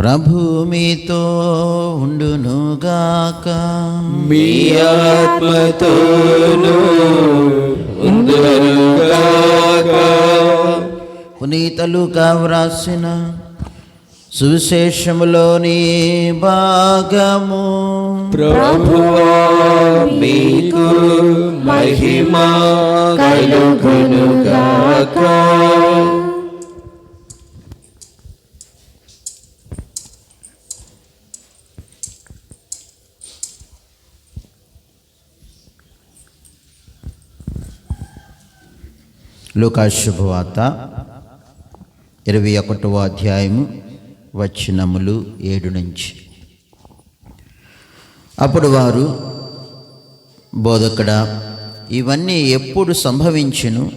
ప్రభుమితో ఉండునుగాక. మీ ఆత్మతో పునీతలు కావ్రాసిన సువిశేషములోని భాగము. ప్రభు మీకు మహిమా కలుగునుగాక. శుభవార్త ఇరవై ఒకటవ అధ్యాయము వచ్చినములు ఏడు నుంచి. అప్పుడు వారు బోధకుడా ఇవన్నీ ఎప్పుడు సంభవించును?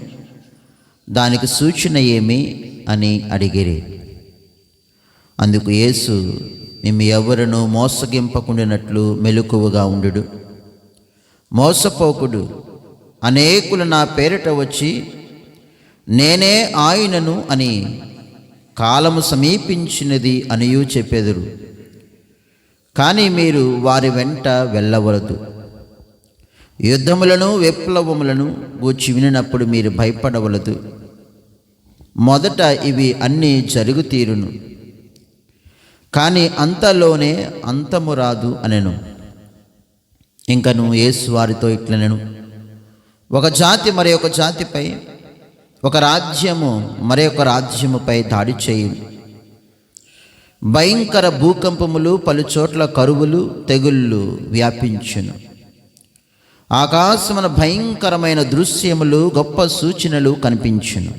దానికి సూచన ఏమి అని అడిగిరి. అందుకు యేసు మేము ఎవరినూ మోసగింపకుండినట్లు మెలకువగా ఉండు మోసపోకుడు. అనేకులు నా పేరిట వచ్చి నేనే ఆయనను అని కాలము సమీపించినది అనియు చెప్పెదరు. కానీ మీరు వారి వెంట వెళ్ళవలదు. యుద్ధములను విప్లవములను గూర్చి వినినప్పుడు మీరు భయపడవలదు. మొదట ఇవి అన్నీ జరుగు తీరును కానీ అంతలోనే అంతము రాదు అనెను. ఇంకను యేసు వారితో ఇట్లనెను. ఒక జాతి మరి ఒక జాతిపై ఒక రాజ్యము మరి ఒక రాజ్యముపై దాడి చేయు భయంకర భూకంపములు పలు చోట్ల కరువులు తెగుళ్ళు వ్యాపించును. ఆకాశమున భయంకరమైన దృశ్యములు గొప్ప సూచనలు కనిపించును.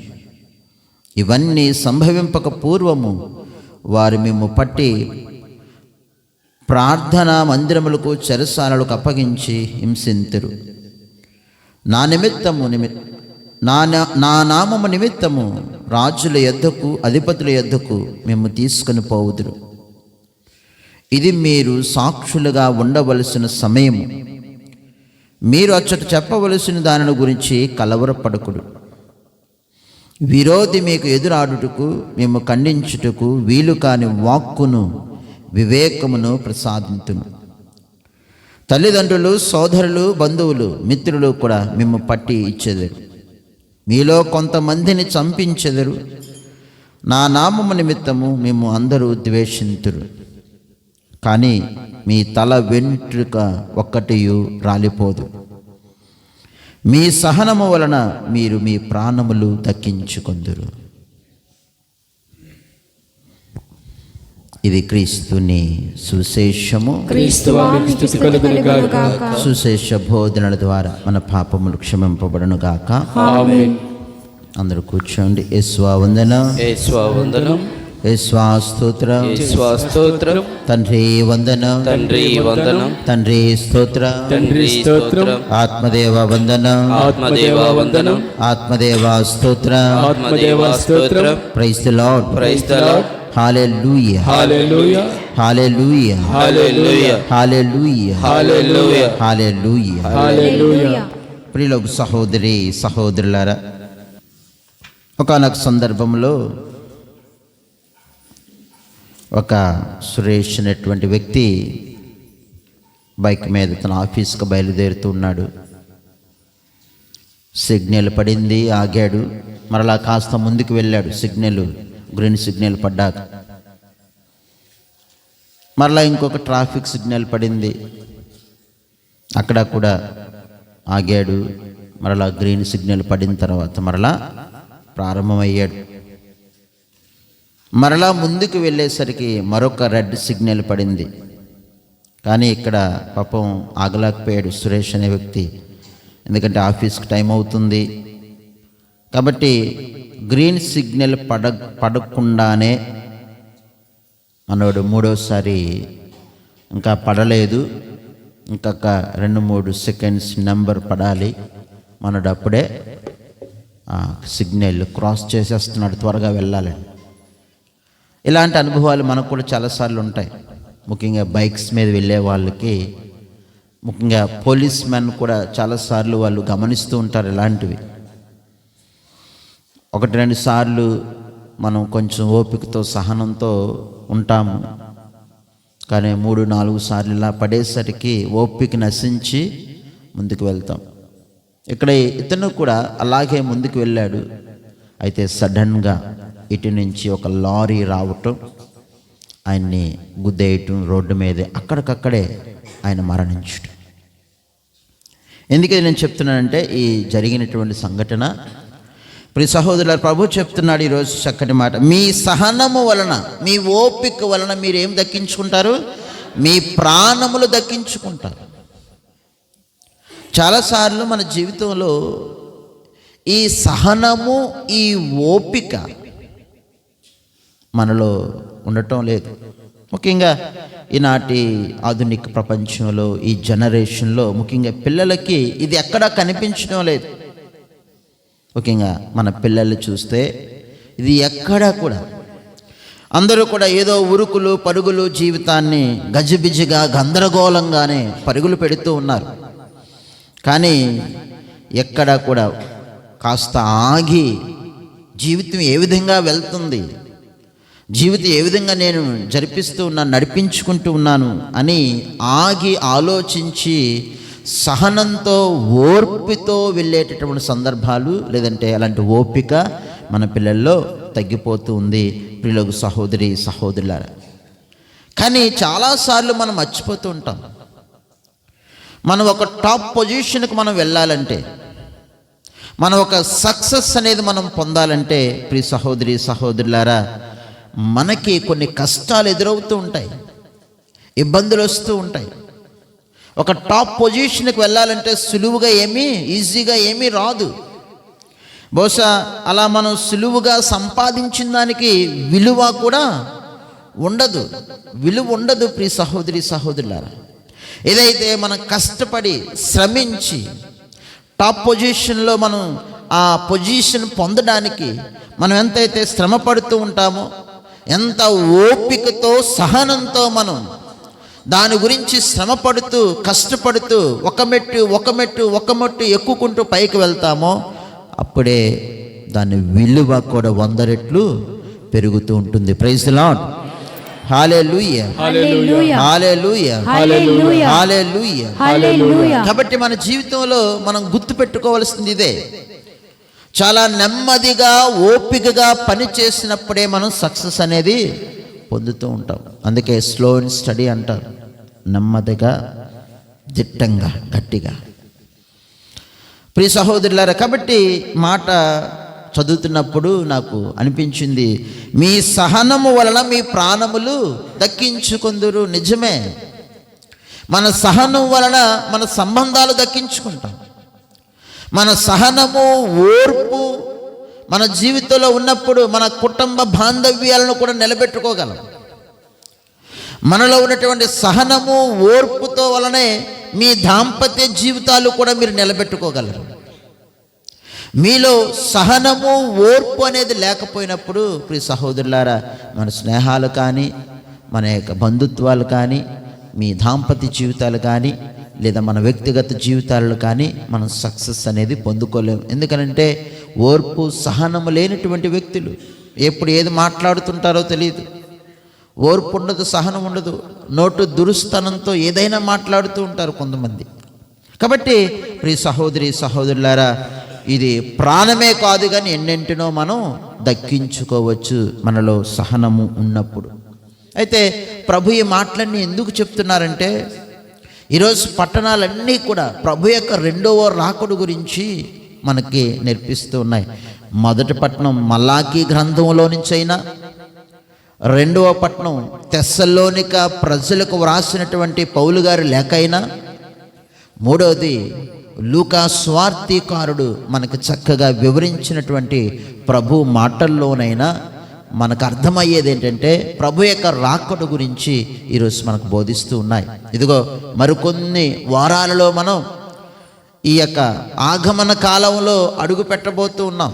ఇవన్నీ సంభవింపక పూర్వము వారు మేము పట్టి ప్రార్థనా మందిరములకు చెరసాలలకు అప్పగించి హింసింతురు. నా నిమిత్తము నిమిత్తం నా నా- నా నామము నిమిత్తము రాజుల యొద్దకు అధిపతుల యొద్దకు మేము తీసుకుని పోవుదురు. ఇది మీరు సాక్షులుగా ఉండవలసిన సమయము. మీరు అచ్చట చెప్పవలసిన దానిని గురించి కలవరపడకుడు విరోధి మీకు ఎదురాడుటకు మేము ఖండించుటకు వీలు కాని వాక్కును వివేకమును ప్రసాదించును తల్లిదండ్రులు సోదరులు బంధువులు మిత్రులు కూడా మేము పట్టి ఇచ్చేదారు. మీలో కొంతమందిని చంపించెదరు. నా నామము నిమిత్తము మేము అందరూ ద్వేషింతురు. కానీ మీ తల వెంట్రుక ఒక్కటియు రాలిపోదు. మీ సహనము వలన మీరు మీ ప్రాణములు దక్కించుకొందురు. ఇది క్రీస్తుని సుశేషము. సుశేష బోధనల ద్వారా మన పాపములు క్షమింపబడును గాక. అందరూ కూర్చోండి. యస్వా వందన. యేసువా వందనం. స్తోత్ర. స్తోత్రం. తండ్రి వందన. తండ్రి వందనం. తండ్రి స్తోత్ర. తండ్రి స్తోత్రం. ఆత్మదేవ వందన. ఆత్మదేవ వందనం. ఆత్మదేవ స్తోత్ర. ఆత్మదేవ స్తోత్రం. Praise the lord. Praise the lord. ప్రియులకు సహోదరి సహోదరులారా ఒకనొక సందర్భంలో ఒక సురేష్ అనేటువంటి వ్యక్తి బైక్ మీద తన ఆఫీస్కి బయలుదేరుతూ ఉన్నాడు. సిగ్నల్ పడింది ఆగాడు. మరలా కాస్త ముందుకు వెళ్ళాడు సిగ్నల్. గ్రీన్ సిగ్నల్ పడ్డాక. మరలా ఇంకొక ట్రాఫిక్ సిగ్నల్ పడింది. అక్కడ కూడా ఆగాడు. మరలా గ్రీన్ సిగ్నల్ పడిన తర్వాత మరలా ప్రారంభమయ్యాడు. మరలా ముందుకు వెళ్ళేసరికి మరొక రెడ్ సిగ్నల్ పడింది. కానీ ఇక్కడ పాపం ఆగలేకపోయాడు సురేష్ అనే వ్యక్తి. ఎందుకంటే ఆఫీస్కి టైం అవుతుంది. కాబట్టి గ్రీన్ సిగ్నల్ పడ పడకుండానే మనోడు మూడోసారి ఇంకా పడలేదు. ఇంకొక రెండు మూడు సెకండ్స్ నెంబర్ పడాలి. మనోడు అప్పుడే సిగ్నల్ క్రాస్ చేసేస్తున్నాడు త్వరగా వెళ్ళాలని ఇలాంటి అనుభవాలు మనకు కూడా చాలాసార్లు ఉంటాయి. ముఖ్యంగా బైక్స్ మీద వెళ్ళే వాళ్ళకి ముఖ్యంగా పోలీస్ మెన్ కూడా చాలాసార్లు వాళ్ళు గమనిస్తూ ఉంటారు ఇలాంటివి. ఒకటి రెండు సార్లు మనం కొంచెం ఓపికతో సహనంతో ఉంటాము. కానీ మూడు నాలుగు సార్లు ఇలా పడేసరికి ఓపిక నశించి ముందుకు వెళ్తాం. ఇక్కడ ఇతను కూడా అలాగే ముందుకు వెళ్ళాడు. అయితే సడన్గా ఇటు నుంచి ఒక లారీ రావటం ఆయన్ని గుద్దేయటం రోడ్డు మీదే అక్కడికక్కడే ఆయన మరణించటం. ఎందుకని నేను చెప్తున్నానంటే ఈ జరిగినటువంటి సంఘటన ప్రి సహోదరుల ప్రభు చెప్తున్నాడు ఈరోజు చక్కటి మాట. మీ సహనము వలన మీ ఓపిక వలన మీరు ఏం దక్కించుకుంటారు? మీ ప్రాణములు దక్కించుకుంటారు. చాలాసార్లు మన జీవితంలో ఈ సహనము ఈ ఓపిక మనలో ఉండటం లేదు. ముఖ్యంగా ఈనాటి ఆధునిక ప్రపంచంలో ఈ జనరేషన్లో ముఖ్యంగా పిల్లలకి ఇది ఎక్కడా కనిపించడం లేదు. ముఖ్యంగా మన పిల్లల్ని చూస్తే ఇది ఎక్కడా కూడా అందరూ కూడా ఏదో ఉరుకులు పరుగులు జీవితాన్ని గజిబిజిగా గందరగోళంగానే పరుగులు పెడుతూ ఉన్నారు. కానీ ఎక్కడా కూడా కాస్త ఆగి జీవితం ఏ విధంగా వెళ్తుంది జీవితం ఏ విధంగా నేను జరిపిస్తూ ఉన్నాను నడిపించుకుంటూ ఉన్నాను అని ఆగి ఆలోచించి సహనంతో ఓర్పుతో వెళ్ళేటటువంటి సందర్భాలు లేదంటే అలాంటి ఓపిక మన పిల్లల్లో తగ్గిపోతూ ఉంది. పిల్లలకు సహోదరి సహోదరులారా. కానీ చాలాసార్లు మనం మర్చిపోతూ ఉంటాం. మనం ఒక టాప్ పొజిషన్కి మనం వెళ్ళాలంటే మనం ఒక సక్సెస్ అనేది మనం పొందాలంటే ప్రియ సహోదరి సహోదరులారా మనకి కొన్ని కష్టాలు ఎదురవుతూ ఉంటాయి. ఇబ్బందులు వస్తూ ఉంటాయి. ఒక టాప్ పొజిషన్కి వెళ్ళాలంటే సులువుగా ఏమీ ఈజీగా ఏమీ రాదు. బహుశా అలా మనం సులువుగా సంపాదించిన దానికి విలువ కూడా ఉండదు. విలువ ఉండదు ప్రి సహోదరి సహోదరులారా. ఏదైతే మనం కష్టపడి శ్రమించి టాప్ పొజిషన్లో మనం ఆ పొజిషన్ పొందడానికి మనం ఎంతైతే శ్రమ పడుతూ ఉంటామో ఎంత ఓపికతో సహనంతో మనం దాని గురించి శ్రమ పడుతూ కష్టపడుతూ ఒక మెట్టు ఒక మెట్టు ఒక మెట్టు ఎక్కుకుంటూ పైకి వెళ్తామో అప్పుడే దాని విలువ కూడా వంద రెట్లు పెరుగుతూ ఉంటుంది. ప్రైజ్ లాడ్ కాబట్టి మన జీవితంలో మనం గుర్తు పెట్టుకోవాల్సింది ఇదే. చాలా నెమ్మదిగా ఓపికగా పని చేసినప్పుడే మనం సక్సెస్ అనేది పొందుతూ ఉంటాం. అందుకే స్లో అండ్ స్టడీ అంటారు. నెమ్మదిగా దిట్టంగా గట్టిగా. ప్రియ సహోదరులారా కాబట్టి మాట చదువుతున్నప్పుడు నాకు అనిపించింది మీ సహనము వలన మీ ప్రాణములు దక్కించుకుందురు నిజమే. మన సహనం వలన మన సంబంధాలు దక్కించుకుంటాం. మన సహనము ఓర్పు మన జీవితంలో ఉన్నప్పుడు మన కుటుంబ బాంధవ్యాలను కూడా నిలబెట్టుకోగలం. మనలో ఉన్నటువంటి సహనము ఓర్పుతో వలనే మీ దాంపత్య జీవితాలు కూడా మీరు నిలబెట్టుకోగలరు. మీలో సహనము ఓర్పు అనేది లేకపోయినప్పుడు ప్రియ సహోదరులారా మన స్నేహాలు కానీ మన యొక్క బంధుత్వాలు కానీ మీ దాంపత్య జీవితాలు కానీ లేదా మన వ్యక్తిగత జీవితాలలో కానీ మనం సక్సెస్ అనేది పొందుకోలేము ఎందుకనంటే ఓర్పు సహనము లేనటువంటి వ్యక్తులు ఎప్పుడు ఏది మాట్లాడుతుంటారో తెలియదు. ఓర్పు ఉండదు సహనం ఉండదు నోటు దురుస్తనంతో ఏదైనా మాట్లాడుతూ ఉంటారు కొంతమంది. కాబట్టి ప్రియ సహోదరి సహోదరులారా ఇది ప్రాణమే కాదు కానీ ఎన్నెంటినో మనం దక్కించుకోవచ్చు మనలో సహనము ఉన్నప్పుడు. అయితే ప్రభు ఈ మాటలన్నీ ఎందుకు చెప్తున్నారంటే ఈరోజు పట్టణాలన్నీ కూడా ప్రభు యొక్క రెండవ రాకుడు గురించి మనకి నేర్పిస్తూ ఉన్నాయి. మొదటి పట్టణం మల్లాకి గ్రంథంలో నుంచి అయినా రెండవ పట్టణం తెస్సలోనిక ప్రజలకు వ్రాసినటువంటి పౌలు గారి లేఖ అయినా మూడవది లూకా స్వార్థీకారుడు మనకు చక్కగా వివరించినటువంటి ప్రభు మాటల్లోనైనా మనకు అర్థమయ్యేది ఏంటంటే ప్రభు యొక్క రాకడ గురించి ఈరోజు మనకు బోధిస్తూ ఉన్నాయి. ఇదిగో మరికొన్ని వారాలలో మనం ఈ యొక్క ఆగమన కాలంలో అడుగు పెట్టబోతూ ఉన్నాం.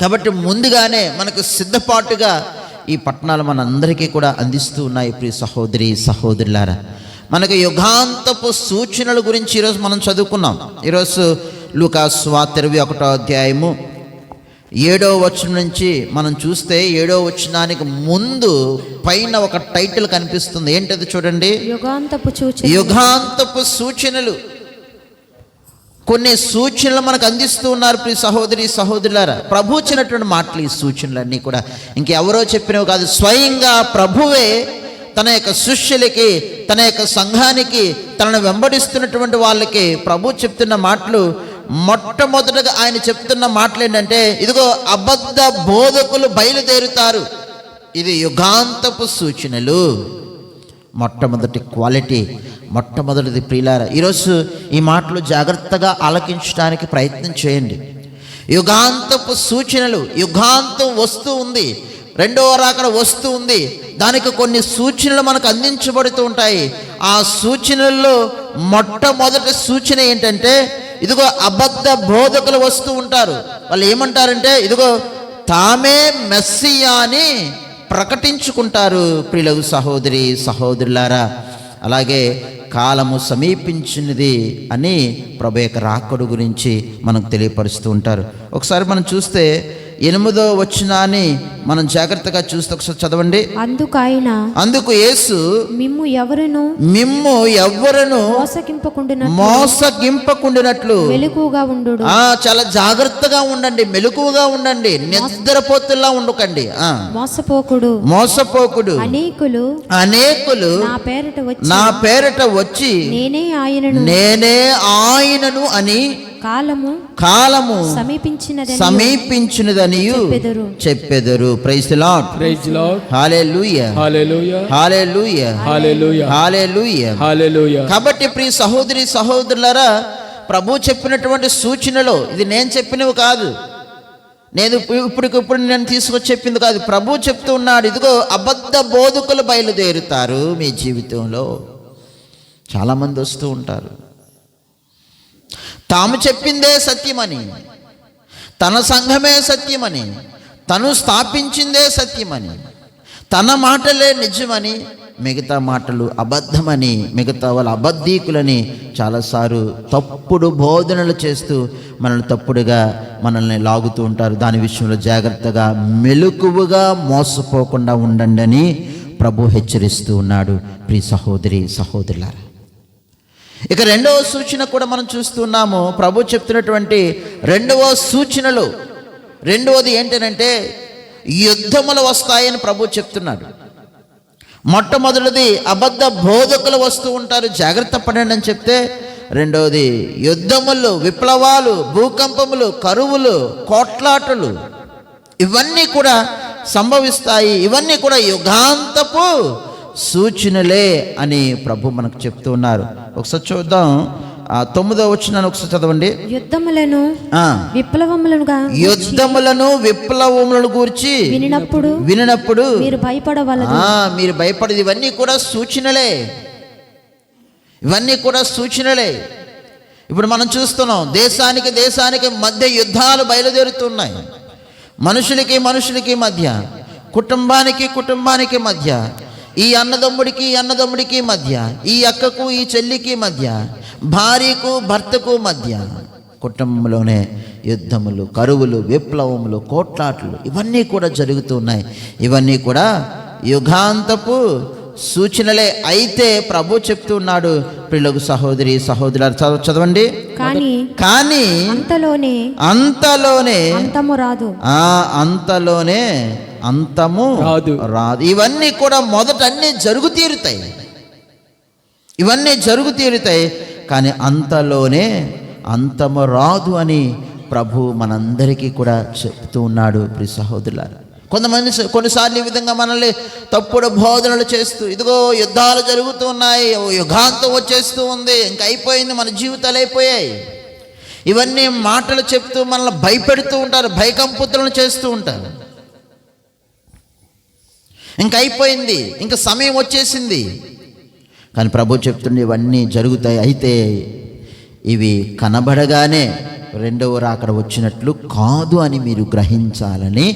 కాబట్టి ముందుగానే మనకు సిద్ధపాటుగా ఈ పట్టణాలు మనందరికీ కూడా అందిస్తూ ఉన్నాయి ప్రియ సహోదరి సహోదరులారా. మనకు యుగాంతపు సూచనల గురించి ఈరోజు మనం చదువుకున్నాం. ఈరోజు లూకా స్వాతిరవి ఒకటో అధ్యాయము ఏడో వచనం నుంచి మనం చూస్తే ఏడో వచనానికి ముందు పైన ఒక టైటిల్ కనిపిస్తుంది. ఏంటది చూడండి? యుగాంతపు సూచన యుగాంతపు సూచనలు. కొన్ని సూచనలు మనకు అందిస్తూ ఉన్నారు ప్రియ సహోదరి సహోదరులారా. ప్రభు ఇచ్చినటువంటి మాటలు ఈ సూచనలన్నీ కూడా. ఇంకెవరో చెప్పినవి కాదు. స్వయంగా ప్రభువే తన యొక్క శిష్యులకి తన యొక్క సంఘానికి తనను వెంబడిస్తున్నటువంటి వాళ్ళకి ప్రభు చెప్తున్న మాటలు మొట్టమొదటగా ఆయన చెప్తున్న మాటలు ఏంటంటే ఇదిగో అబద్ధ బోధకులు బయలుదేరుతారు. ఇది యుగాంతపు సూచనలు. మొట్టమొదటి క్వాలిటీ మొట్టమొదటిది ప్రియులార ఈరోజు ఈ మాటలు జాగ్రత్తగా ఆలకించడానికి ప్రయత్నం చేయండి. యుగాంతపు సూచనలు యుగాంతం వస్తూ ఉంది. రెండవ రాకడ వస్తూ ఉంది. దానికి కొన్ని సూచనలు మనకు అందించబడుతూ ఉంటాయి. ఆ సూచనల్లో మొట్టమొదటి సూచన ఏంటంటే ఇదిగో అబద్ధ బోధకులు వస్తూ ఉంటారు. వాళ్ళు ఏమంటారంటే ఇదిగో తామే మెస్సియా అని ప్రకటించుకుంటారు ప్రియులకు సహోదరి సహోదరులారా. అలాగే కాలము సమీపించినది అని ప్రభు యొక్క రాకడు గురించి మనకు తెలియపరుస్తూ ఉంటారు. ఒకసారి మనం చూస్తే ఎనిమిదో వచ్చినాన్ని మనం జాగ్రత్తగా చూస్తే ఒకసారి చదవండి. అందుకు ఆయన అందుకు యేసు మిమ్ము ఎవరును మిమ్ము ఎవ్వరను మోసగింపకుండా మోసగింపకుండినట్లు. వెలుగుగా ఉండు ఆ చాలా జాగ్రత్తగా ఉండండి మెలకువగా ఉండండి నిద్రపోతుల్లా ఉండకండి. ఆ. మోసపోకుడు. మోసపోకుడు. అనేకులు అనేకులు నా పేరట వచ్చి నా పేరట వచ్చి నేనే ఆయనను. నేనే ఆయనను అని కాలము కాలము సమీపించినదని సమీపించినదనియు చెప్పెదరు. Praise lord praise lord hallelujah hallelujah hallelujah hallelujah hallelujah hallelujah కాబట్టి ప్రియ సహోదరి సహోదరులారా ప్రభు చెప్పినటువంటి సూచనలు ఇది నేను చెప్పినవి కాదు. నేను ఇప్పు- ఇప్పటికిప్పుడు నేను తీసుకొచ్చి చెప్పింది కాదు. ప్రభు చెప్తూ ఉన్నాడు ఇదిగో అబద్ధ బోధకులు బయలుదేరుతారు మీ జీవితంలో. చాలామంది వస్తూ ఉంటారు. తాము చెప్పిందే సత్యమని తన సంఘమే సత్యమని తను స్థాపించిందే సత్యమని తన మాటలే నిజమని మిగతా మాటలు అబద్ధమని మిగతా వాళ్ళ అబద్ధీకులని చాలాసార్లు తప్పుడు బోధనలు చేస్తూ మనల్ని తప్పుడుగా మనల్ని లాగుతూ ఉంటారు. దాని విషయంలో జాగ్రత్తగా మెలకువగా మోసపోకుండా ఉండండి అని ప్రభు హెచ్చరిస్తూ ఉన్నాడు. ప్రియ సహోదరి సహోదరులారా ఇక రెండవ సూచన కూడా మనం చూస్తున్నాము ప్రభు చెప్తున్నటువంటి రెండవ సూచనలు. రెండవది ఏంటనంటే యుద్ధములు వస్తాయని ప్రభు చెప్తున్నాడు. మొట్టమొదటిది అబద్ధ బోధకులు వస్తూ ఉంటారు. జాగ్రత్త పడండి అని చెప్తే రెండవది యుద్ధములు విప్లవాలు భూకంపములు కరువులు కోట్లాటలు ఇవన్నీ కూడా సంభవిస్తాయి. ఇవన్నీ కూడా యుగాంతపు సూచనలే అని ప్రభు మనకు చెప్తూ ఉన్నారు. ఒకసారి చూద్దాం. ఆ తొమ్మిదో వచ్చినాను ఒకసారి చదవండి. యుద్ధములను ఆ, విప్లవములుగా యుద్ధములను విప్లవములను గూర్చి వినినప్పుడు వినినప్పుడు మీరు భయపడవలదు. ఆ, మీరు భయపడేది. ఇవన్నీ కూడా సూచనలే. ఇవన్నీ కూడా సూచనలే. ఇప్పుడు మనం చూస్తున్నాం దేశానికి దేశానికి మధ్య యుద్ధాలు బయలుదేరుతున్నాయి. మనుషులకి మనుషులకి మధ్య కుటుంబానికి కుటుంబానికి మధ్య ఈ అన్నదమ్ముడికి అన్నదమ్ముడికి మధ్య ఈ అక్కకు ఈ చెల్లికి మధ్య భార్యకు భర్తకు మధ్య కుటుంబంలోనే యుద్ధములు కరువులు విప్లవములు కోట్లాట్లు ఇవన్నీ కూడా జరుగుతున్నాయి ఇవన్నీ కూడా యుగాంతపు సూచనలే. అయితే ప్రభు చెప్తున్నాడు పిల్లలకు సహోదరి సహోదరులు చదవ చదవండి. కానీ కానీ అంతలోనే అంతలోనే అంతము రాదు. ఆ అంతలోనే అంతము రాదు. రాదు. ఇవన్నీ కూడా మొదట అన్నీ జరుగు తీరుతాయి. ఇవన్నీ జరుగు తీరుతాయి. కానీ అంతలోనే అంతము రాదు అని ప్రభు మనందరికీ కూడా చెప్తూ ఉన్నాడు ప్రి సహోదరులారా. కొంతమంది కొన్నిసార్లు ఈ విధంగా మనల్ని తప్పుడు బోధనలు చేస్తూ ఇదిగో యుద్ధాలు జరుగుతూ ఉన్నాయి ఓ యుగాంతం వచ్చేస్తూ ఉంది ఇంకా అయిపోయింది మన జీవితాలు అయిపోయాయి. ఇవన్నీ మాటలు చెప్తూ మనల్ని భయపెడుతూ ఉంటారు భయకంపుతులను చేస్తూ ఉంటారు. ఇంక అయిపోయింది ఇంకా సమయం వచ్చేసింది. కానీ ప్రభు చెప్తుండే ఇవన్నీ జరుగుతాయి అయితే ఇవి కనబడగానే రెండవ రాకడ వచ్చినట్లు కాదు అని మీరు గ్రహించాలని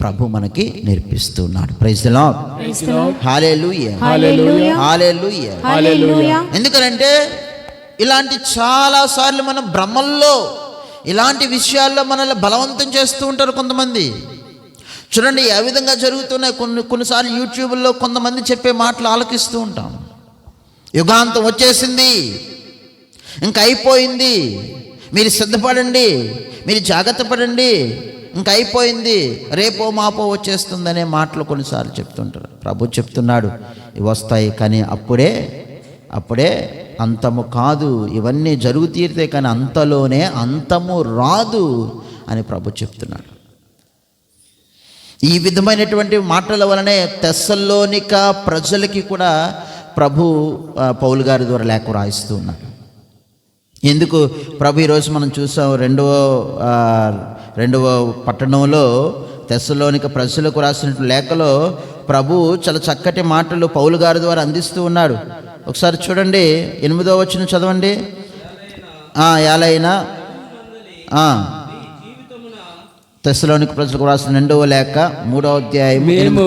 ప్రభు మనకి నేర్పిస్తున్నాడు. Praise lord hallelujah hallelujah hallelujah hallelujah ఎందుకనంటే ఇలాంటి చాలా సార్లు మనం భ్రమల్లో ఇలాంటి విషయాల్లో మనల్ని బలవంతం చేస్తూ ఉంటారు కొంతమంది. చూడండి ఏ విధంగా జరుగుతున్నాయి? కొన్ని కొన్నిసార్లు యూట్యూబ్లో కొంతమంది చెప్పే మాటలు ఆలకిస్తూ ఉంటాం. యుగాంతం వచ్చేసింది. ఇంకా అయిపోయింది. మీరు సిద్ధపడండి. మీరు జాగ్రత్త పడండి. ఇంక అయిపోయింది. రేపో మాపో వచ్చేస్తుందనే మాటలు కొన్నిసార్లు చెప్తుంటారు. ప్రభు చెప్తున్నాడు ఇవి వస్తాయి కానీ అప్పుడే అప్పుడే అంతము కాదు. ఇవన్నీ జరుగు తీరితే కానీ అంతలోనే అంతము రాదు అని ప్రభు చెప్తున్నాడు. ఈ విధమైనటువంటి మాటల వలనే తెస్సల్లోనిక ప్రజలకి కూడా ప్రభు పౌలు గారి ద్వారా లేఖ రాయిస్తూ ఉన్నాడు. ఎందుకు? ప్రభు ఈరోజు మనం చూసాం రెండవ రెండవ పట్టణంలో తెస్సలోనిక ప్రజలకు రాసిన లేఖలో ప్రభు చాలా చక్కటి మాటలు పౌలు గారి ద్వారా అందిస్తూ ఉన్నాడు. ఒకసారి చూడండి ఎనిమిదో వచ్చిన చదవండి. ఎలా అయినా? తెస్సలోనిక ప్రజలకు రాసిన రెండవ లేఖ మూడవ అధ్యాయం మేము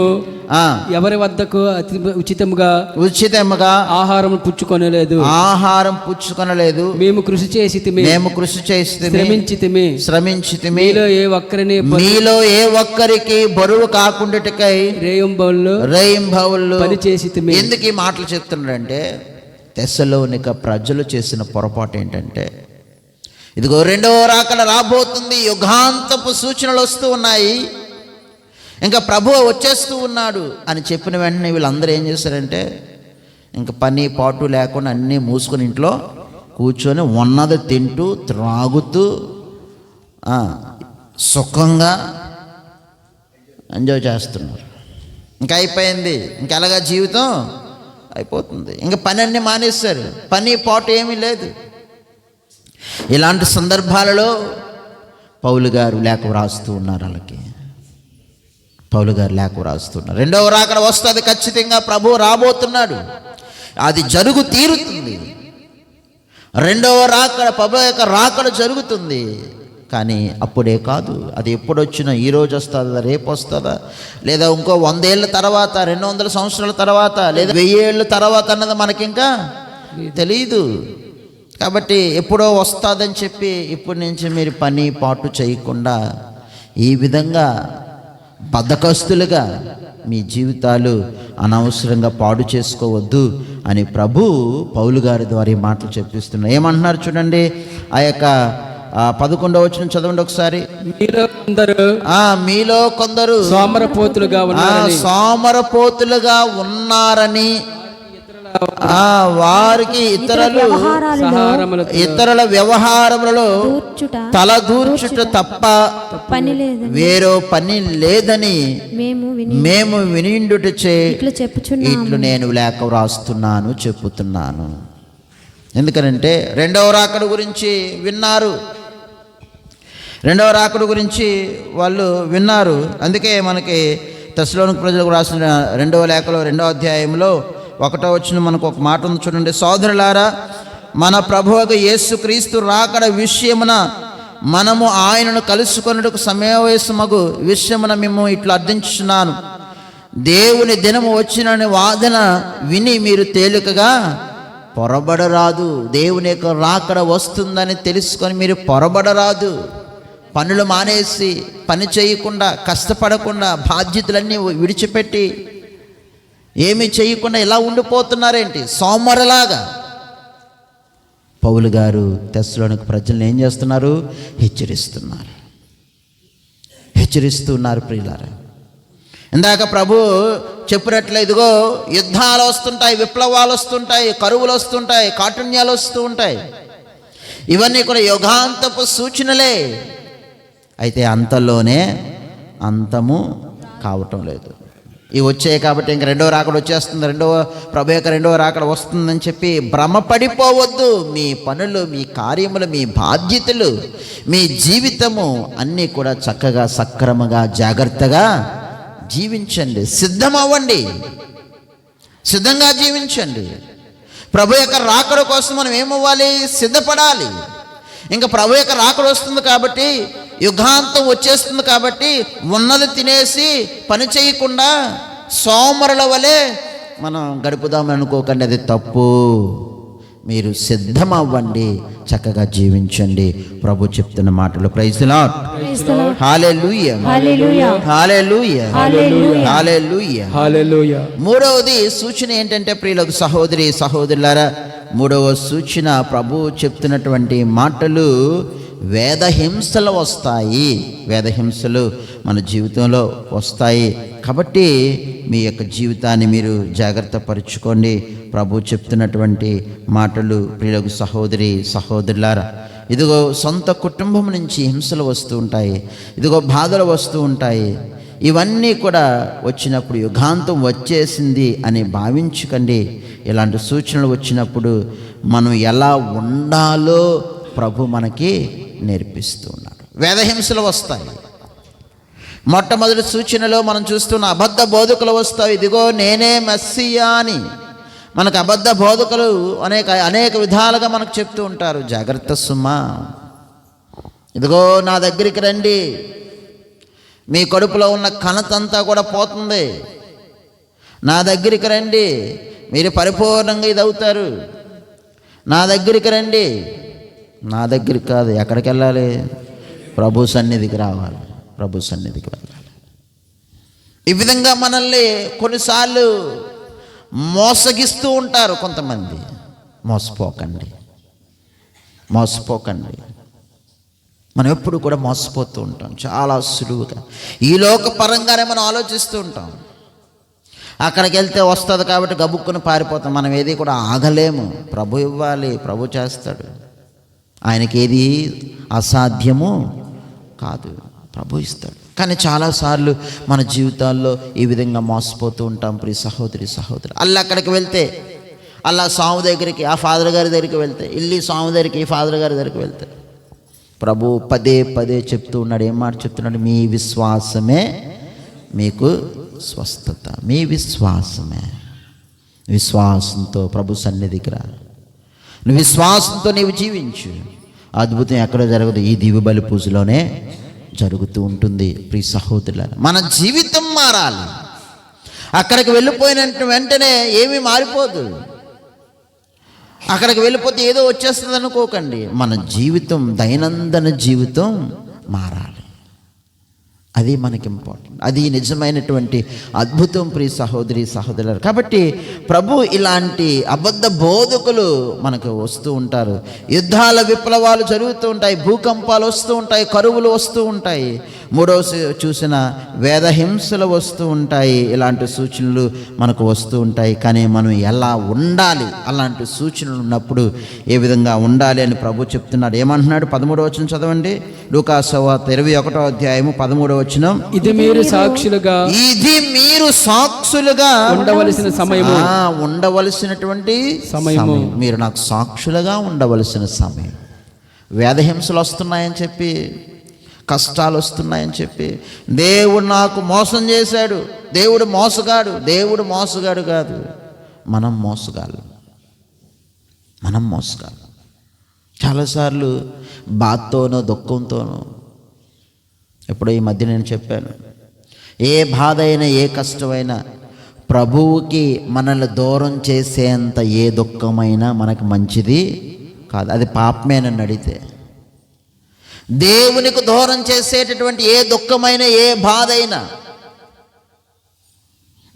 ఆ, ఎవరి వద్దకు అతి ఉచితముగా ఉచితముగా ఆహారం పుచ్చుకొనలేదు. ఆహారం పుచ్చుకొనలేదు. మేము కృషి చేసి మేము కృషి చేస్తే శ్రమించితిమి. శ్రమించితిమి. మీలో ఏ ఒక్కరిని మీలో ఏ ఒక్కరికి బరువు కాకుండాటకై రేయంబౌల్లో రేయింభవులు పని చేసితిమి. ఎందుకు ఈ మాటలు చెప్తున్నాడంటే తెస్సలోనిక ప్రజలు చేసిన పొరపాటు ఏంటంటే ఇదిగో రెండవ రాకడ రాబోతుంది. యుగాంతపు సూచనలు వస్తూ ఉన్నాయి. ఇంకా ప్రభు వచ్చేస్తూ ఉన్నాడు అని చెప్పిన వెంటనే వీళ్ళందరూ ఏం చేశారంటే ఇంకా పని పాటు లేకుండా అన్నీ మూసుకొని ఇంట్లో కూర్చొని ఉన్నది తింటూ త్రాగుతూ సుఖంగా ఎంజాయ్ చేస్తున్నారు. ఇంకా అయిపోయింది. ఇంకా ఎలాగా జీవితం? అయిపోతుంది. ఇంకా పని అన్నీ మానేస్తారు పని పాటు ఏమీ లేదు. ఇలాంటి సందర్భాలలో పౌలు గారు లేఖ వ్రాస్తూ ఉన్నారు వాళ్ళకి. పౌలు గారు లేఖ వ్రాస్తున్నారు రెండవ రాకడ వస్తుంది ఖచ్చితంగా ప్రభు రాబోతున్నాడు. అది జరుగు తీరుతుంది. రెండవ రాకడ ప్రభు యొక్క రాకడ జరుగుతుంది. కానీ అప్పుడే కాదు. అది ఎప్పుడు వచ్చినా ఈ రోజు వస్తుందా రేపు వస్తుందా లేదా ఇంకో వందేళ్ళ తర్వాత రెండు వందల సంవత్సరాల తర్వాత లేదా వెయ్యి ఏళ్ళ తర్వాత అన్నది మనకింకా తెలియదు కాబట్టి ఎప్పుడో వస్తుందని చెప్పి ఇప్పటి నుంచి మీరు పని పాటు చేయకుండా ఈ విధంగా బద్ధకస్తులుగా మీ జీవితాలు అనవసరంగా పాడు చేసుకోవద్దు అని ప్రభు పౌలు గారి ద్వారా ఈ మాటలు చెప్పిస్తున్నారు. ఏమంటున్నారు చూడండి? ఆ యొక్క పదకొండవ వచ్చిన చదవండి ఒకసారి. మీలో కొందరు మీలో కొందరు సోమరపోతులుగా సోమరపోతులుగా ఉన్నారని వారికి ఇతరులు ఇతరుల వ్యవహారములలో దూర్చుట తల దూర్చుట తప్ప పని లేదని వేరో పని లేదని మేము విని మేము వినిండుటచే ఇట్లు నేను లేఖ వ్రాస్తున్నాను చెప్పుతున్నాను. ఎందుకనంటే రెండవ రాకడ గురించి విన్నారు. రెండవ రాకడ గురించి వాళ్ళు విన్నారు. అందుకే మనకి తెశలోనికి ప్రజలకు రాసిన రెండవ లేఖలో రెండవ అధ్యాయంలో ఒకటో వచ్చిన మనకు ఒక మాట ఉంది చూడండి. సోదరులారా మన ప్రభువుకు యేసుక్రీస్తు రాకడ విషయమున మనము ఆయనను కలుసుకొనుటకు సమావేశమగు విషయమున మేము ఇట్లా అర్థించున్నాను దేవుని దినము వచ్చినని వాదన విని మీరు తేలికగా పొరబడరాదు. దేవుని యొక్క రాకడ వస్తుందని తెలుసుకొని మీరు పొరబడరాదు. పనులు మానేసి పని చేయకుండా కష్టపడకుండా బాధ్యతలన్నీ విడిచిపెట్టి ఏమి చేయకుండా ఇలా ఉండిపోతున్నారేంటి? సోమరలాగా. పౌలు గారు తెస్సులోనికి ప్రజలను ఏం చేస్తున్నారు? హెచ్చరిస్తున్నారు. హెచ్చరిస్తున్నారు ప్రియులారా. ఇందాక ప్రభు చెప్పినట్లు ఇదిగో యుద్ధాలు వస్తుంటాయి విప్లవాలు వస్తుంటాయి కరువులు వస్తుంటాయి కాఠిన్యాలు వస్తూ ఉంటాయి. ఇవన్నీ కూడా యుగాంతపు సూచనలే. అయితే అంతలోనే అంతము కావటం లేదు. ఇవి వచ్చాయి కాబట్టి ఇంక రెండవ రాకడ వచ్చేస్తుంది రెండవ ప్రభు యొక్క రెండవ రాకడ వస్తుందని చెప్పి భ్రమపడిపోవద్దు. మీ పనులు మీ కార్యములు మీ బాధ్యతలు మీ జీవితము అన్నీ కూడా చక్కగా సక్రమంగా జాగ్రత్తగా జీవించండి. సిద్ధమవ్వండి. సిద్ధంగా జీవించండి. ప్రభు యొక్క రాకడ కోసం మనం ఏమవ్వాలి? సిద్ధపడాలి. ఇంకా ప్రభు యొక్క రాకడ వస్తుంది కాబట్టి యుగాంతం వచ్చేస్తుంది కాబట్టి ఉన్నది తినేసి పని చేయకుండా సోమరుల వలె మనం గడుపుదామని అనుకోకండి అది తప్పు. మీరు సిద్ధమవ్వండి చక్కగా జీవించండి. ప్రభు చెప్తున్న మాటలు. హల్లెలూయా మూడవది సూచన ఏంటంటే ప్రియులకు సహోదరి సహోదరులారా మూడవ సూచన ప్రభు చెప్తున్నటువంటి మాటలు వేదహింసలు వస్తాయి. వేదహింసలు మన జీవితంలో వస్తాయి. కాబట్టి మీ యొక్క జీవితాన్ని మీరు జాగ్రత్త పరుచుకోండి. ప్రభు చెప్తున్నటువంటి మాటలు ప్రియులకు సహోదరి సహోదరులారా ఇదిగో సొంత కుటుంబం నుంచి హింసలు వస్తూ ఉంటాయి ఇదిగో బాధలు వస్తూ ఉంటాయి. ఇవన్నీ కూడా వచ్చినప్పుడు యుగాంతం వచ్చేసింది అని భావించుకండి. ఇలాంటి సూచనలు వచ్చినప్పుడు మనం ఎలా ఉండాలో ప్రభు మనకి నేర్పిస్తూ ఉన్నాడు. వేదహింసలు వస్తాయి. మొట్టమొదటి సూచనలో మనం చూస్తున్న అబద్ధ బోధకులు వస్తాయి. ఇదిగో నేనే మెస్సియా అని. మనకు అబద్ధ బోధకులు అనేక అనేక విధాలుగా మనకు చెప్తూ ఉంటారు. జాగ్రత్త సుమా. ఇదిగో నా దగ్గరికి రండి. మీ కడుపులో ఉన్న కణతంతా కూడా పోతుంది. నా దగ్గరికి రండి. మీరు పరిపూర్ణంగా ఇది అవుతారు నా దగ్గరికి రండి. నా దగ్గరికి కాదు ఎక్కడికి వెళ్ళాలి? ప్రభు సన్నిధికి రావాలి. ప్రభు సన్నిధికి వెళ్ళాలి. ఈ విధంగా మనల్ని కొన్నిసార్లు మోసగిస్తూ ఉంటారు కొంతమంది. మోసపోకండి. మోసపోకండి. మనం ఎప్పుడు కూడా మోసపోతూ ఉంటాం. చాలా సులువుగా. ఈ లోక పరంగానే మనం ఆలోచిస్తూ ఉంటాం. అక్కడికి వెళ్తే వస్తుంది కాబట్టి గబుక్కుని పారిపోతాం. మనం ఏది కూడా ఆగలేము. ప్రభు ఇవ్వాలి. ప్రభు చేస్తాడు. ఆయనకి ఏది అసాధ్యము కాదు. ప్రభు ఇస్తాడు. కానీ చాలాసార్లు మన జీవితాల్లో ఈ విధంగా మోసపోతూ ఉంటాం. ప్రియ సహోదరి సహోదరి అల్లా అక్కడికి వెళ్తే అల్లా స్వామి దగ్గరికి ఆ ఫాదర్ గారి దగ్గరికి వెళ్తే ఇల్లి స్వామి దగ్గరికి ఈ ఫాదర్ గారి దగ్గరికి వెళ్తే ప్రభు పదే పదే చెప్తూ ఉన్నాడు. ఏం మాట చెప్తున్నాడు? మీ విశ్వాసమే మీకు స్వస్థత. మీ విశ్వాసమే. విశ్వాసంతో ప్రభు సన్నిధికి రా. నువ్వు విశ్వాసంతో నీవు జీవించు. అద్భుతం ఎక్కడ జరగదు. ఈ దివ్య బలి పూజలోనే జరుగుతూ ఉంటుంది. ప్రియ సహోదరుల మన జీవితం మారాలి. అక్కడికి వెళ్ళిపోయిన వెంటనే ఏమీ మారిపోదు. అక్కడికి వెళ్ళిపోతే ఏదో వచ్చేస్తుంది అనుకోకండి మన జీవితం దైనందిన జీవితం మారాలి. అది మనకి ఇంపార్టెంట్ అది నిజమైనటువంటి అద్భుతం ప్రియ సహోదరి సహోదరులు కాబట్టి ప్రభు ఇలాంటి అబద్ధ బోధకులు మనకు వస్తూ ఉంటారు. యుద్ధాల విప్లవాలు జరుగుతూ ఉంటాయి భూకంపాలు వస్తూ ఉంటాయి కరువులు వస్తూ ఉంటాయి. మూడవ చూసిన వేదహింసలు వస్తూ ఉంటాయి. ఇలాంటి సూచనలు మనకు వస్తూ ఉంటాయి. కానీ మనం ఎలా ఉండాలి? అలాంటి సూచనలు ఉన్నప్పుడు ఏ విధంగా ఉండాలి అని ప్రభు చెప్తున్నాడు. ఏమంటున్నాడు? పదమూడవ వచనం చదవండి. లూకాసవాత ఇరవై ఒకటో అధ్యాయము పదమూడవ వచనం. ఇది మీరు సాక్షులుగా ఇది మీరు సాక్షులుగా ఉండవలసిన సమయము. ఆ, ఉండవలసినటువంటి సమయము. మీరు నాకు సాక్షులుగా ఉండవలసిన సమయం. వేదహింసలు వస్తున్నాయని చెప్పి కష్టాలు వస్తున్నాయని చెప్పి. దేవుడు నాకు మోసం చేశాడు. దేవుడు మోసగాడు. దేవుడు మోసగాడు కాదు. మనం మోసగాళ్ళు. మనం మోసగాళ్ళు. చాలాసార్లు బాధతోనో దుఃఖంతోనో. ఎప్పుడో ఈ మధ్య నేను చెప్పాను. ఏ బాధ అయినా ఏ కష్టమైనా ప్రభువుకి మనల్ని దూరం చేసేంత ఏ దుఃఖమైనా మనకు మంచిది కాదు. అది పాపమే నన్ను అడిగితే. దేవునికి దూరం చేసేటటువంటి ఏ దుఃఖమైన ఏ బాధ అయినా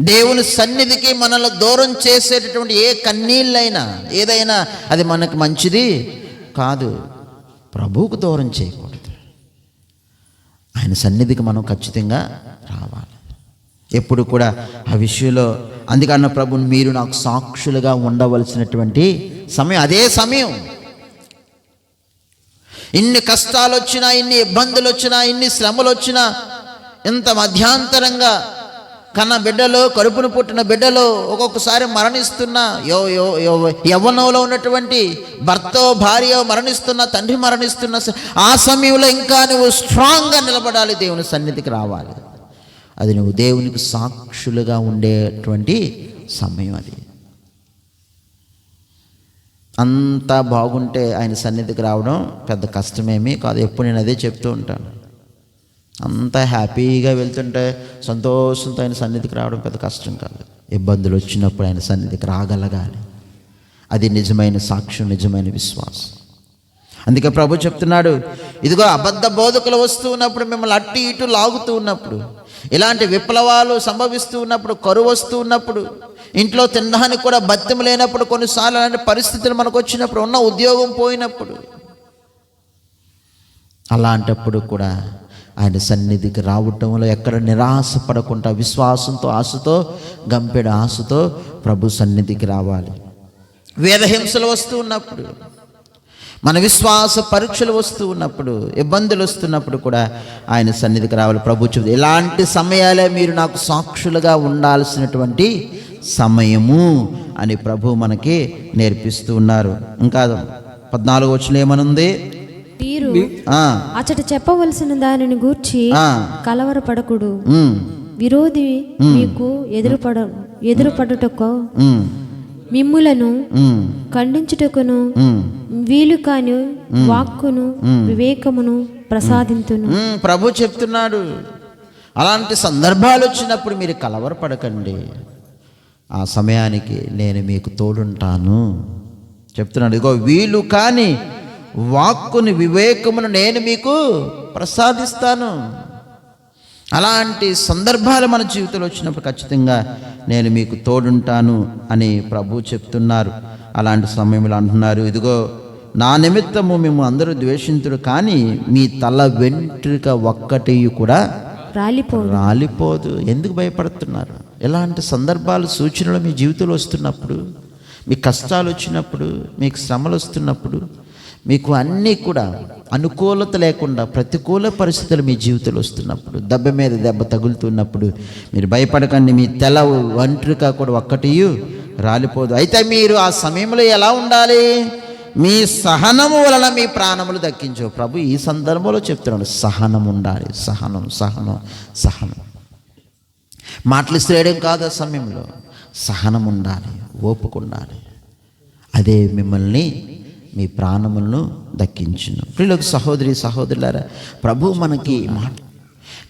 దేవుని సన్నిధికి మనల్ని దూరం చేసేటటువంటి ఏ కన్నీళ్ళైనా ఏదైనా అది మనకు మంచిది కాదు. ప్రభువుకు దూరం చేయకూడదు. ఆయన సన్నిధికి మనం ఖచ్చితంగా రావాలి. ఎప్పుడు కూడా ఆ విషయంలో అందుకన్న ప్రభు మీరు నాకు సాక్షులుగా ఉండవలసినటువంటి సమయం అదే సమయం. ఇన్ని కష్టాలు వచ్చినా ఇన్ని ఇబ్బందులు వచ్చినా ఇన్ని శ్రమలు వచ్చినా ఇంత మధ్యాంతరంగా కన్న బిడ్డలు కడుపును పుట్టిన బిడ్డలు ఒక్కొక్కసారి మరణిస్తున్నా యో యో యో యవ్వనంలో ఉన్నటువంటి భర్త భార్య మరణిస్తున్న తండ్రి మరణిస్తున్న ఆ సమయంలో ఇంకా నువ్వు స్ట్రాంగ్గా నిలబడాలి దేవుని సన్నిధికి రావాలి. అది నువ్వు దేవునికి సాక్షులుగా ఉండేటువంటి సమయం అది. అంతా బాగుంటే ఆయన సన్నిధికి రావడం పెద్ద కష్టమేమీ కాదు. ఎప్పుడు నేను అదే చెప్తూ ఉంటాను. అంతా హ్యాపీగా వెళ్తుంటే సంతోషంతో ఆయన సన్నిధికి రావడం పెద్ద కష్టం కాదు. ఇబ్బందులు వచ్చినప్పుడు ఆయన సన్నిధికి రాగలగాలి. అది నిజమైన సాక్ష్యం నిజమైన విశ్వాసం. అందుకే ప్రభు చెప్తున్నాడు ఇదిగో అబద్ధ బోధకులు వస్తూ ఉన్నప్పుడు మిమ్మల్ని అట్టి ఇటు లాగుతూ ఉన్నప్పుడు ఇలాంటి విప్లవాలు సంభవిస్తూ ఉన్నప్పుడు కరువు వస్తూ ఉన్నప్పుడు ఇంట్లో తినడానికి కూడా బత్యం లేనప్పుడు కొన్నిసార్లు అలాంటి పరిస్థితులు మనకు వచ్చినప్పుడు ఉన్న ఉద్యోగం పోయినప్పుడు అలాంటప్పుడు కూడా ఆయన సన్నిధికి రావటంలో ఎక్కడ నిరాశ పడకుండా విశ్వాసంతో ఆశతో గంపెడు ఆశతో ప్రభు సన్నిధికి రావాలి. వేదహింసలు వస్తూ ఉన్నప్పుడు మన విశ్వాస పరీక్షలు వస్తూ ఉన్నప్పుడు ఇబ్బందులు వస్తున్నప్పుడు కూడా ఆయన సన్నిధికి రావాలి. ప్రభు చెబుతుంది ఇలాంటి సమయాలే మీరు నాకు సాక్షులుగా ఉండాల్సినటువంటి సమయము అని ప్రభు మనకి నేర్పిస్తూ ఉన్నారు. ఇంకా పద్నాలుగు వచ్చిన ఏమనుంది? మీరు ఆ, అచట చెప్పవలసిన దానిని గూర్చి కలవరపడకుడు. విరోధి మీకు ఎదురుపడ ఎదురుపడుటకు మిమ్ములను ఖండించుటకును. వీలు కాని వాక్కును వివేకమును ప్రసాదింతును. ప్రభు చెప్తున్నాడు. అలాంటి సందర్భాలు వచ్చినప్పుడు మీరు కలవరపడకండి. ఆ సమయానికి నేను మీకు తోడుంటాను. చెప్తున్నాడు. ఇదిగో వీలు కాని వాక్కుని వివేకమును నేను మీకు ప్రసాదిస్తాను. అలాంటి సందర్భాలు మన జీవితంలో వచ్చినప్పుడు ఖచ్చితంగా నేను మీకు తోడుంటాను అని ప్రభు చెప్తున్నారు. అలాంటి సమయంలో అంటున్నారు ఇదిగో నా నిమిత్తము మేము అందరూ ద్వేషింతుడు కానీ మీ తల వెంట్రుక ఒక్కటి కూడా రాలిపో రాలిపోదు. ఎందుకు భయపడుతున్నారు? ఎలాంటి సందర్భాలు సూచనలు మీ జీవితంలో వస్తున్నప్పుడు మీ కష్టాలు వచ్చినప్పుడు మీకు శ్రమలు వస్తున్నప్పుడు మీకు అన్నీ కూడా అనుకూలత లేకుండా ప్రతికూల పరిస్థితులు మీ జీవితంలో వస్తున్నప్పుడు దెబ్బ మీద దెబ్బ తగులుతున్నప్పుడు మీరు భయపడకండి. మీ తెల వంట్రిక కూడా ఒక్కటి రాలిపోదు. అయితే మీరు ఆ సమయంలో ఎలా ఉండాలి? మీ సహనము వలన మీ ప్రాణములు దక్కించు. ప్రభు ఈ సందర్భంలో చెప్తున్నాడు సహనం ఉండాలి. సహనం సహనం సహనం. మాటలు ఇస్తేయడం కాదు ఆ సమయంలో. సహనం ఉండాలి ఓపిక ఉండాలి. అదే మిమ్మల్ని మీ ప్రాణములను దక్కించును. ప్రియులకు సహోదరి సహోదరులారా ప్రభు మనకి మాట.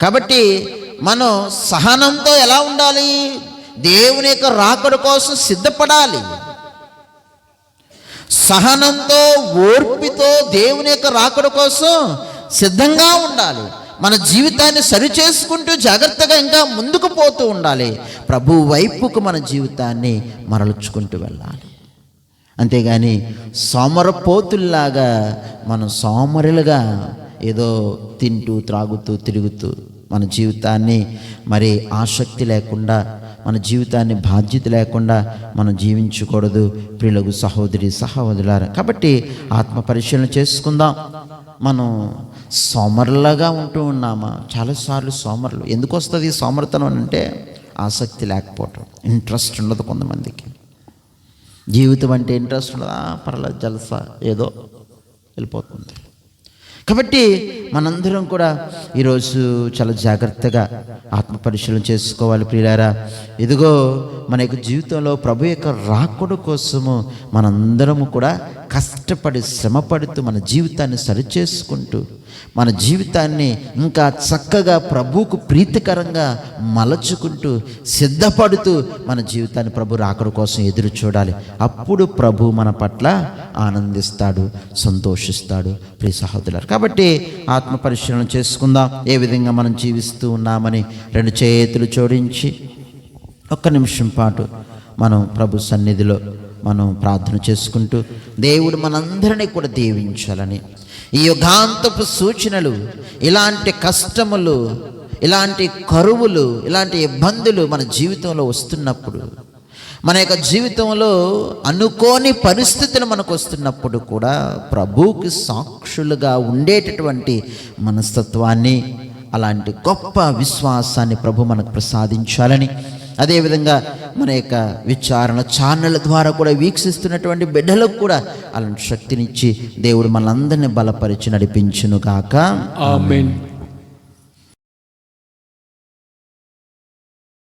కాబట్టి మనం సహనంతో ఎలా ఉండాలి? దేవుని యొక్క రాకడ కోసం సిద్ధపడాలి. సహనంతో ఓర్పితో దేవుని యొక్క రాకడ కోసం సిద్ధంగా ఉండాలి. మన జీవితాన్ని సరిచేసుకుంటూ జాగ్రత్తగా ఇంకా ముందుకు పోతూ ఉండాలి. ప్రభు వైపుకు మన జీవితాన్ని మరలుచుకుంటూ వెళ్ళాలి. అంతేగాని సోమరపోతుల్లాగా మనం సోమరులుగా ఏదో తింటూ త్రాగుతూ తిరుగుతూ మన జీవితాన్ని మరి ఆసక్తి లేకుండా మన జీవితాన్ని బాధ్యత లేకుండా మనం జీవించకూడదు. ప్రియులకు సహోదరి సహోదరులారా కాబట్టి ఆత్మ పరిశీలన చేసుకుందాం. మనం సోమరులాగా ఉంటూ ఉన్నామా? చాలాసార్లు సోమరులు. ఎందుకు వస్తుంది ఈ సోమరితనం అంటే ఆసక్తి లేకపోవటం ఇంట్రెస్ట్ ఉండదు కొంతమందికి. జీవితం అంటే ఇంట్రెస్ట్ ఉండదా. పర్లేదు జలసా ఏదో వెళ్ళిపోతుంది. కాబట్టి మనందరం కూడా ఈరోజు చాలా జాగ్రత్తగా ఆత్మ పరిశీలన చేసుకోవాలి ప్రియులారా. ఇదిగో మన యొక్క జీవితంలో ప్రభు యొక్క రాకుడు కోసము మనందరము కూడా కష్టపడి శ్రమపడుతూ మన జీవితాన్ని సరిచేసుకుంటూ మన జీవితాన్ని ఇంకా చక్కగా ప్రభువుకు ప్రీతికరంగా మలచుకుంటూ సిద్ధపడుతూ మన జీవితాన్ని ప్రభు రాకడ కోసం ఎదురు చూడాలి. అప్పుడు ప్రభు మన పట్ల ఆనందిస్తాడు సంతోషిస్తాడు ప్రియ సహోదరులారు. కాబట్టి ఆత్మ పరిశీలన చేసుకుందాం. ఏ విధంగా మనం జీవిస్తూ ఉన్నామని రెండు చేతులు జోడించి ఒక్క నిమిషం పాటు మనం ప్రభు సన్నిధిలో మనం ప్రార్థన చేసుకుంటూ దేవుడు మనందరినీ కూడా దీవించాలని ఈ యుగాంతపు సూచనలు ఇలాంటి కష్టములు ఇలాంటి కరువులు ఇలాంటి ఇబ్బందులు మన జీవితంలో వస్తున్నప్పుడు మన యొక్క జీవితంలో అనుకోని పరిస్థితులు మనకు వస్తున్నప్పుడు కూడా ప్రభువుకి సాక్షులుగా ఉండేటటువంటి మనస్తత్వాన్ని అలాంటి గొప్ప విశ్వాసాన్ని ప్రభు మనకు ప్రసాదించాలని అదేవిధంగా మన యొక్క విచారణ ఛానళ్ళ ద్వారా కూడా వీక్షిస్తున్నటువంటి బిడ్డలకు కూడా అలాంటి శక్తినిచ్చి దేవుడు మనందరినీ బలపరిచి నడిపించును కాక ఆమెన్.